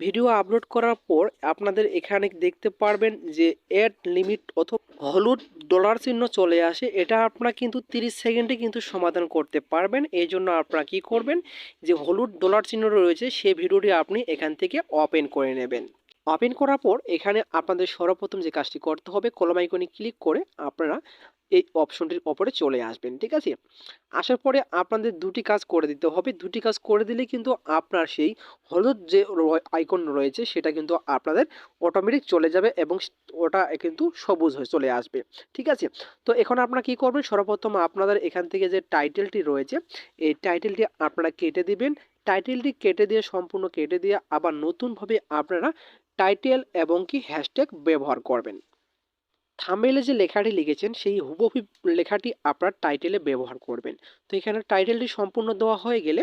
Video upload করার পর আপনাদের এখানে দেখতে পারবেন যে অ্যাড লিমিট অথবা হলুদ ডলার চিহ্ন চলে আসে। এটা আপনারা কিন্তু 30 সেকেন্ডে কিন্তু সমাধান করতে পারবেন। এই জন্য আপনারা কী করবেন যে হলুদ ডলার চিহ্ন রয়েছে, সেই ভিডিওটি আপনি এখান থেকে ওপেন করে নেবেন। ওপেন করার পর এখানে আপনাদের সর্বপ্রথম যে কাজটি করতে হবে কলম আইকনে ক্লিক করে আপনারা এই অপশনটির ওপরে চলে আসবেন, ঠিক আছে? আসার পরে আপনাদের দুটি কাজ করে দিতে হবে। দুটি কাজ করে দিলে কিন্তু আপনার সেই হলুদ যে আইকন রয়েছে, সেটা কিন্তু আপনাদের অটোমেটিক চলে যাবে এবং ওটা কিন্তু সবুজ হয়ে চলে আসবে, ঠিক আছে? তো এখন আপনারা কি করবেন? সর্বপ্রথম আপনাদের এখান থেকে যে টাইটেলটি রয়েছে, এই টাইটেলটি আপনারা কেটে দিবেন। টাইটেলটি কেটে দিয়ে, সম্পূর্ণ কেটে দিয়ে আবার নতুনভাবে আপনারা টাইটেল এবং কি হ্যাশট্যাগ ব্যবহার করবেন। থাম্বেলে যে লেখাটি লিখেছেন, সেই হুবহু লেখাটি আপনার টাইটেলে ব্যবহার করবেন। তো এখানে টাইটেলটি সম্পূর্ণ দেওয়া হয়ে গেলে,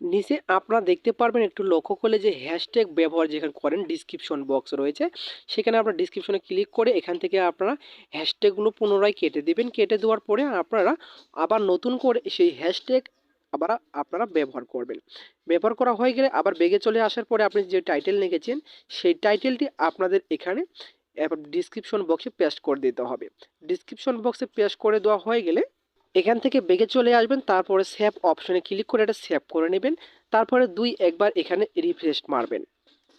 নিচে আপনারা দেখতে পারবেন একটু লক্ষ্য করলে যে হ্যাশট্যাগ ব্যবহার যেখানে করেন ডিসক্রিপশন বক্স রয়েছে। সেখানে আপনারা ডিসক্রিপশনে ক্লিক করে এখান থেকে আপনারা হ্যাশট্যাগুলো পুনরায় কেটে দেবেন। কেটে দেওয়ার পরে আপনারা আবার নতুন করে সেই হ্যাশট্যাগ আবার আপনারা ব্যবহার করবেন। ব্যবহার করা হয়ে গেলে আবার বেগে চলে আসার পরে আপনি যে টাইটেল লিখেছেন, সেই টাইটেলটি আপনাদের এখানে এবার ডিসক্রিপশন বক্সে পেস্ট করে দিতে হবে। ডিসক্রিপশন বক্সে পেস্ট করে দেওয়া হয়ে গেলে এখান থেকে বেগে চলে আসবেন, তারপরে সেভ অপশনে ক্লিক করে এটা সেভ করে নেবেন, তারপরে দুই একবার এখানে রিফ্রেশ মারবেন।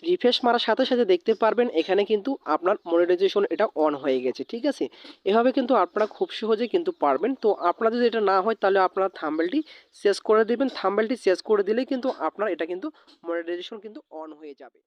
রিফ্রেশ মারার সাথে সাথে দেখতে পারবেন এখানে কিন্তু আপনার মনিটাইজেশন এটা অন হয়ে গেছে, ঠিক আছে? এভাবে কিন্তু আপনারা খুব সহজে কিন্তু পারবেন। তো আপনার যদি এটা না হয়, তাহলে আপনারা থাম্বেলটি শেষ করে দেবেন। থাম্বেলটি শেষ করে দিলে কিন্তু আপনার এটা কিন্তু মনিটাইজেশন কিন্তু অন হয়ে যাবে।